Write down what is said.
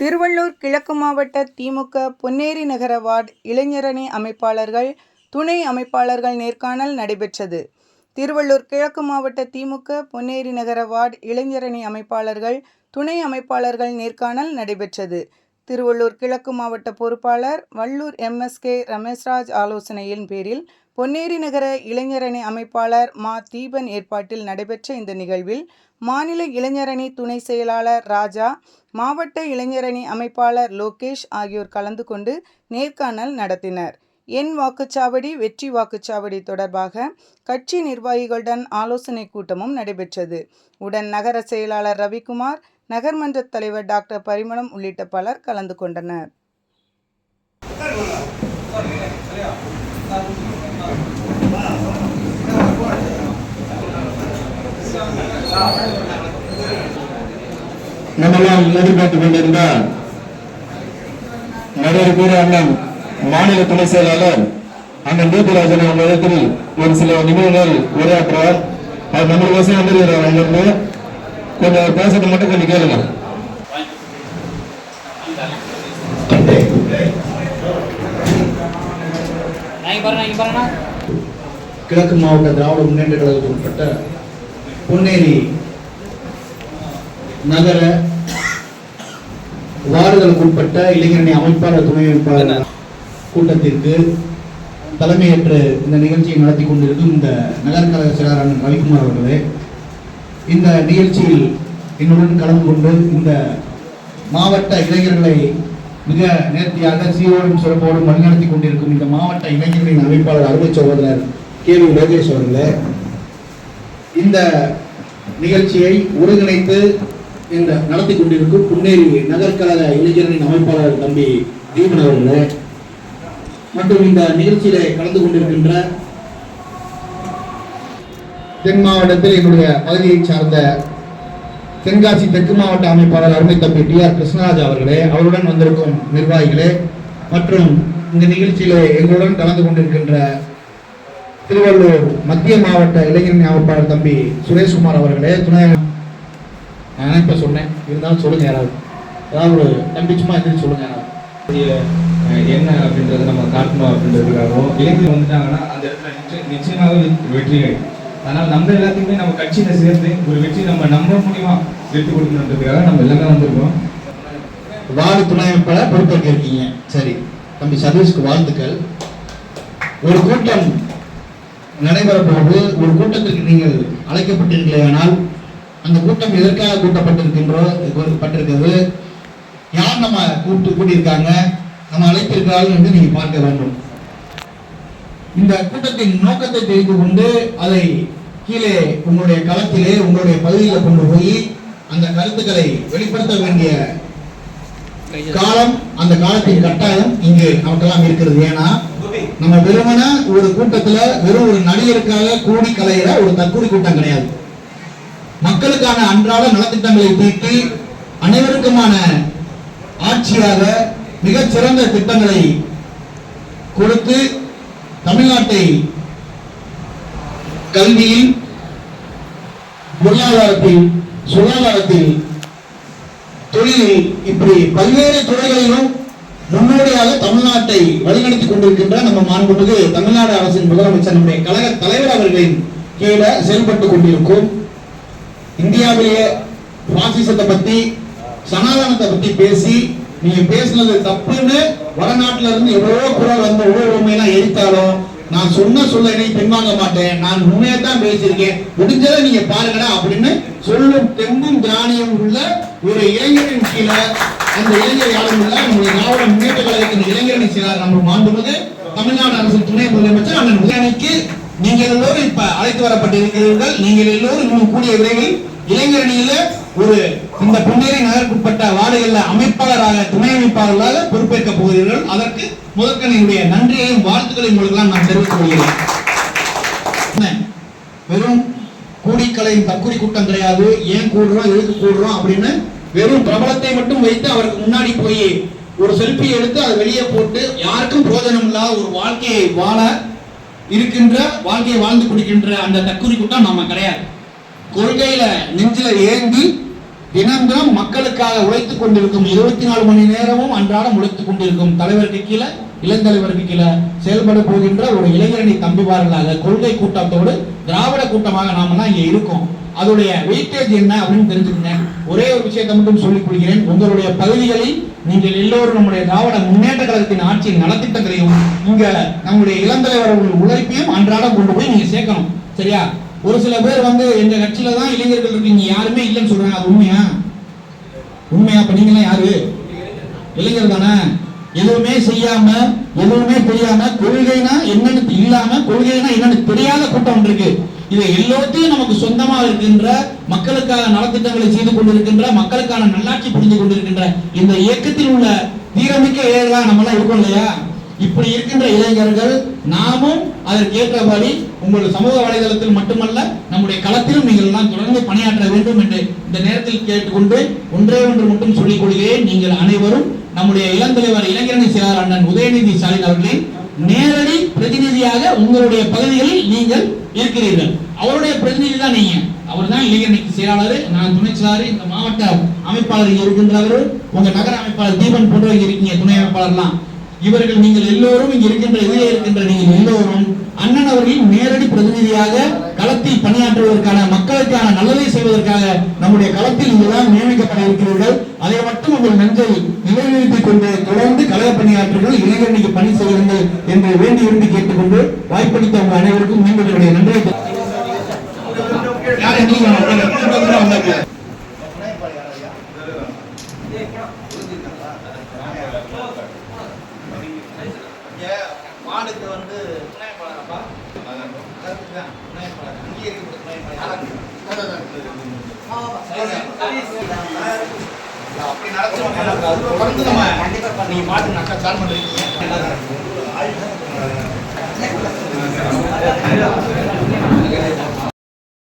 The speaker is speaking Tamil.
திருவள்ளூர் கிழக்கு மாவட்ட திமுக பொன்னேரி நகர வார்டு இளைஞரணி அமைப்பாளர்கள் துணை அமைப்பாளர்கள் நேர்காணல் நடைபெற்றது. திருவள்ளூர் கிழக்கு மாவட்ட திமுக பொன்னேரி நகர வார்டு இளைஞரணி அமைப்பாளர்கள் துணை அமைப்பாளர்கள் நேர்காணல் நடைபெற்றது. திருவள்ளூர் கிழக்கு மாவட்ட பொறுப்பாளர் வள்ளூர் எம்எஸ்கே ரமேஷ்ராஜ் ஆலோசனையின் பேரில் பொன்னேரி நகர இளைஞரணி அமைப்பாளர் மா. தீபன் ஏற்பாட்டில் நடைபெற்ற இந்த நிகழ்வில் மாநில இளைஞரணி துணை செயலாளர் ராஜா மாவட்ட இளைஞரணி அமைப்பாளர் லோகேஷ் ஆகியோர் கலந்து கொண்டு நேர்காணல் நடத்தினர். என் வாக்குச்சாவடி வெற்றி வாக்குச்சாவடி தொடர்பாக கட்சி நிர்வாகிகளுடன் ஆலோசனை கூட்டமும் நடைபெற்றது. உடன் நகர செயலாளர் ரவிக்குமார் நகர்மன்ற தலைவர் டாக்டர் பரிமளம் உள்ளிட்ட பலர் கலந்து கொண்டனர். நம்மெல்லாம் எதிர்பார்த்துக் கொண்டிருந்த நகர அண்ணன் மாநில துணை செயலாளர் அண்ணன் தீபராஜன் அவர்களிடத்தில் ஒரு சில நிமிடங்கள் உரையாற்றுவார். அவர் நம்மளுக்கு வந்திருக்கிறார் அங்கிருந்து. கொஞ்சம் பேசுறது மட்டும் கொஞ்சம் கேளுங்க. கிழக்கு மாவட்ட திராவிட முன்னேற்ற கழகத்துக்கு உட்பட்ட பொன்னேரி நகர வார்டுகளுக்கு உட்பட்ட இளைஞரணி அமைப்பாளர் துணை அமைப்பாளர் கூட்டத்திற்கு தலைமையேற்று இந்த நிகழ்ச்சியை நடத்தி கொண்டிருக்கும் இந்த நகர்கழக செயலாளர் அண்ணன் ரவிக்குமார் அவர்களே இந்த நிகழ்ச்சியில் என்னுடன் கலந்து கொண்டு இந்த மாவட்ட இளைஞர்களை மிக நேர்த்தியாக சீரோடும் சிறப்போடும் வழிநடத்தி கொண்டிருக்கும் இந்த மாவட்ட இளைஞர்களின் அமைப்பாளர் அருமை சகோதரர் கே வி லோகேஷ் அவர்களே இந்த நிகழ்ச்சியை ஒருங்கிணைத்து இந்த நடத்தி கொண்டிருக்கும் புன்னேரி நகர்கழக இளைஞர்களின் அமைப்பாளர் தம்பி தீபன் அவர்களே மற்றும் இந்த நிகழ்ச்சியில கலந்து கொண்டிருக்கின்ற தென் மாவட்டத்தில் என்னுடைய பகுதியை சார்ந்த தென்காசி தெற்கு மாவட்ட அமைப்பாளர் அருமை தம்பி டி ஆர் கிருஷ்ணராஜ் அவர்களே அவருடன் வந்திருக்கும் நிர்வாகிகளே மற்றும் இந்த நிகழ்ச்சியிலே எங்களுடன் கலந்து கொண்டிருக்கின்ற திருவள்ளூர் மத்திய மாவட்ட இளைஞர் அமைப்பாளர் தம்பி சுரேஷ்குமார் அவர்களே துணை நான் இப்ப சொன்னேன்? இருந்தாலும் சொல்லுங்க யாராவது. ஏதாவது ஒரு தம்பி சும்மா எந்திரிச்சு சொல்லுங்க யாராவது. என்ன அப்படின்றத நம்ம காட்டணும் அப்படின்றதுக்காகவும் இளைஞர் வந்துட்டாங்கன்னா அந்த இடத்துல நிச்சய- நிச்சயமாக வெற்றி அதனால நம்ம எல்லாத்தையுமே நம்ம கட்சியில சேர்ந்து ஒரு வெற்றி நம்ம நம்ம மூலியமா எடுத்து கொடுக்கணுன்றதுக்காக நம்ம எல்லாமே வந்திருக்கோம். வார்டு துணை அமைப்பாளர் பொறுப்பேற்க இருக்கீங்க. சரி தம்பி சதீஷ்க்கு வாழ்த்துக்கள். ஒரு கூட்டம் நடைபெற போது ஒரு கூட்டத்திற்கு நீங்கள் அழைக்கப்பட்டிருக்கலையானால் அந்த கூட்டம் எதற்காக கூட்டப்பட்டிருக்கின்றோ பட்டிருக்கிறது யார் நம்ம கூப்பிட்டு கூட்டியிருக்காங்க நம்ம அழைத்திருக்கிறார்கள் என்று நீங்க பார்க்க வேண்டும். இந்த கூட்டத்தின் நோக்கத்தை தெரிந்து கொண்டு அதை கீழே உங்களுடைய களத்திலே உங்களுடைய பகுதியில் கொண்டு போய் அந்த கருத்துக்களை வெளிப்படுத்த வேண்டிய காலம் அந்த காலத்தின் கட்டாயம் இங்கு நமக்கெல்லாம் இருக்கிறது. ஏன்னா நம்ம வெறுமன ஒரு கூட்டத்துல வெறும் ஒரு நடிகருக்காக கூடி கலையிற ஒரு தற்கூடி கூட்டம் கிடையாது. மக்களுக்கான அன்றாட நலத்திட்டங்களை தீட்டி அனைவருக்குமான ஆட்சியாக மிகச்சிறந்த திட்டங்களை கொடுத்து தமிழ்நாட்டை கல்வியில் பொருளாதாரத்தில் சுகாதாரத்தில் தொழிலில் இப்படி பல்வேறு துறைகளிலும் முன்னோடியாக தமிழ்நாட்டை வழிநடத்தி கொண்டிருக்கின்ற நம்ம மாண்புமிகு தமிழ்நாடு அரசின் முதலமைச்சர் நம்முடைய கழக தலைவர் அவர்களின் கீழே செயல்பட்டு கொண்டிருக்கும் இந்தியாவிலேயே பாசிசத்தை பத்தி சனாதனத்தை பத்தி பேசி நீங்க பேசுனது தப்புன்னு வடநாட்டுல இருந்து எவ்வளவோ குரல் வந்து ஒவ்வொரு உண்மையெல்லாம் எரித்தாலும் நான் சொன்ன சொல்ல என்னை பின்வாங்க மாட்டேன். நான் உண்மையை தான் பேசியிருக்கேன். முடிஞ்சதை நீங்க பாருங்கடா அப்படின்னு சொல்லும் தெம்பும் திராணியும் உள்ள ஒரு இளைஞரின் கீழே அந்த இளைஞர் யாரும் இல்ல. நம்முடைய திராவிட முன்னேற்ற கழகத்தின் இளைஞரணி செயலாளர் நம்ம மாண்புமிகு தமிழ்நாடு அரசு துணை முதலமைச்சர் அண்ணன் உதயநிதிக்கு நீங்கள் எல்லோரும் இப்ப அழைத்து வரப்பட்டிருக்கிறீர்கள். நீங்கள் எல்லோரும் இன்னும் கூடிய விரைவில் இளைஞரணியில ஒரு இந்த புன்னேரி நகருக்குட்பட்ட வார்டுகள்ல அமைப்பாளராக துணை அமைப்பாளர்களாக பொறுப்பேற்க போகிறீர்கள். அதற்கு முதற்கனையுடைய நன்றியையும் வாழ்த்துக்களையும் உங்களுக்கு நான் தெரிவித்துக் கொள்கிறேன். வெறும் கூடிக்கலையின் தற்கொலை கூட்டம் கிடையாது. ஏன் கூடுறோம்? எதுக்கு கூடுறோம்? அப்படின்னு வெறும் பிரபலத்தை மட்டும் வைத்து அவருக்கு முன்னாடி போய் ஒரு செல்ஃபி எடுத்து அதை வெளியே போட்டு யாருக்கும் பிரோஜனம் இல்லாத ஒரு வாழ்க்கையை வாழ இருக்கின்ற வாழ்க்கையை வாழ்ந்து கொடுக்கின்ற அந்த தற்கொலை கூட்டம் நம்ம கிடையாது. கொள்கையில நெஞ்சில ஏந்தி தினம் தினம் மக்களுக்காக உழைத்துக் கொண்டிருக்கும் இருபத்தி நாலு மணி நேரமும் அன்றாடம் உழைத்துக் கொண்டிருக்கும் தலைவருக்கு கீழே இளந்தலைவருக்கு கீழே செயல்பட போகின்ற ஒரு இளைஞரணி தம்பிவார்களாக கொள்கை கூட்டத்தோடு திராவிட கூட்டமாக நாம தான் இங்கே இருக்கோம். அதோடைய வெயிட்டேஜ் என்ன அப்படின்னு தெரிஞ்சுக்கங்க. ஒரே ஒரு விஷயத்தை மட்டும் சொல்லிக் கொள்கிறேன். உங்களுடைய பகுதிகளில் நீங்கள் எல்லோரும் நம்முடைய திராவிட முன்னேற்ற கழகத்தின் ஆட்சியின் நலத்திட்டங்களையும் இங்க நம்முடைய இளந்தலைவர் உழைப்பையும் அன்றாடம் கொண்டு போய் நீங்க சேர்க்கணும். சரியா? ஒரு சில பேர் வந்து எங்க கட்சியில தான் இளைஞர்கள் இருக்கீங்க யாருமே இல்லைன்னு சொல்றாங்க. அது உண்மையா? உண்மையா? அப்ப நீங்களாம் யாரு? இளைஞர் தானே? எதுவுமே செய்யாம எதுவுமே தெரியாம கொள்கைனா என்னன்னு இல்லாம கொள்கைனா என்னன்னு தெரியாத கூட்டம் ஒன்று இருக்கு இதை எல்லாத்தையும் நமக்கு சொந்தமா இருக்கின்ற மக்களுக்காக நலத்திட்டங்களை செய்து கொண்டிருக்கின்ற மக்களுக்கான நல்லாட்சி புரிந்து கொண்டிருக்கின்ற இந்த இயக்கத்தில் உள்ள தீரமிக்க இளைஞர்களா நம்மளாம் இருக்கோம் இல்லையா? இப்படி இருக்கின்ற இளைஞர்கள் நாமும் அதற்கேற்றபடி உங்கள் சமூக வலைதளத்தில் மட்டுமல்ல நம்முடைய களத்திலும் நீங்கள் எல்லாம் தொடர்ந்து பணியாற்ற வேண்டும் என்று இந்த நேரத்தில் கேட்டுக்கொண்டு ஒன்றே ஒன்று மட்டும் சொல்லிக் கொள்கிறேன். நீங்கள் அனைவரும் நம்முடைய இளந்தலைவர் இளைஞரணி செயலாளர் அண்ணன் உதயநிதி ஸ்டாலின் அவர்களின் நேரடி பிரதிநிதியாக உங்களுடைய பகுதிகளில் நீங்கள் இருக்கிறீர்கள். அவருடைய பிரதிநிதி தான் நீங்க. அவர் தான் இளைஞரணிக்கு செயலாளர் நான் துணை செயலாளர் இந்த மாவட்ட அமைப்பாளர் இருக்கின்றவர். உங்க நகர அமைப்பாளர் தீபன் போன்றவங்க இருக்கீங்க துணை அமைப்பாளர்லாம். இவர்கள் நீங்கள் எல்லோரும் இங்க இருக்கின்ற இதே இருக்கின்ற நீங்கள் எல்லோரும் அண்ணன் அவர்களின் நேரடி பிரதிநிதியாக களத்தில் பணியாற்றுவதற்கான மக்களுக்கான நல்லதை செய்வதற்காக நம்முடைய களத்தில் இங்குதான் நியமிக்கப்பட இருக்கிறீர்கள். அதை மட்டும் உங்கள் நெஞ்சை நிலைநிறுத்திக் கொண்டு தொடர்ந்து கழக பணியாற்றுங்கள் இளைஞர்களுக்கு பணி செய்யுங்கள் என்று வேண்டி விரும்பி கேட்டுக்கொண்டு வாய்ப்பளித்த உங்கள் அனைவருக்கும் மீண்டும் என்னுடைய நன்றியை மாடுக்கு வந்து துணைப்பாளரப்பா துணைப்பாளர் இருக்கிற துணைப்பாளர் அப்படி நடக்கும் தொடர்ந்து நம்ம நீங்க மாட்டு நக்கா ஸ்டார்ட் பண்றீங்க